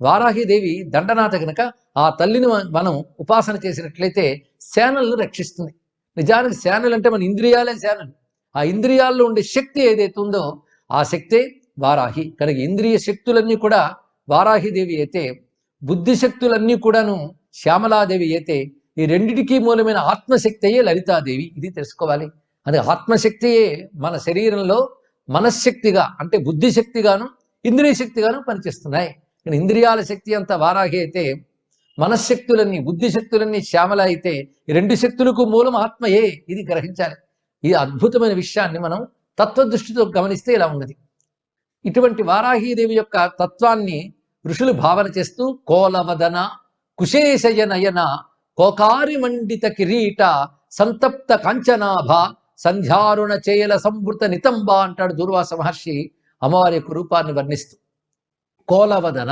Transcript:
వారాహిదేవి దండనాథ గనక ఆ తల్లిని మనం ఉపాసన చేసినట్లయితే సేనలను రక్షిస్తుంది. నిజానికి సేనలు అంటే మన ఇంద్రియాలే సేనలు. ఆ ఇంద్రియాల్లో ఉండే శక్తి ఏదైతే ఉందో ఆ శక్తే వారాహి. కనుక ఇంద్రియ శక్తులన్నీ కూడా వారాహిదేవి అయితే బుద్ధి శక్తులన్నీ కూడాను శ్యామలాదేవి అయితే ఈ రెండిటికి మూలమైన ఆత్మశక్తియే లలితాదేవి. ఇది తెలుసుకోవాలి. అది ఆత్మశక్తియే మన శరీరంలో మనశ్శక్తిగా అంటే బుద్ధి శక్తిగాను ఇంద్రియ శక్తిగాను పనిచేస్తున్నాయి. ఇంద్రియాల శక్తి అంతా వారాహి అయితే మనశ్శక్తులన్నీ బుద్ధి శక్తులన్నీ శ్యామల అయితే ఈ రెండు శక్తులకు మూలం ఆత్మయే ఇది గ్రహించాలి. ఈ అద్భుతమైన విషయాన్ని మనం తత్వదృష్టితో గమనిస్తే ఇలా ఉన్నది. ఇటువంటి వారాహీదేవి యొక్క తత్వాన్ని ఋషులు భావన చేస్తూ కోలవదన కుశేషయ నయన కోకారి మండిత కిరీట సంతప్త కాంచనాభ సంధ్యారుణ చేయల సంవృత నితంబ అంటాడు దూర్వాస మహర్షి అమ్మవారి యొక్క రూపాన్ని వర్ణిస్తూ. కోలవదన?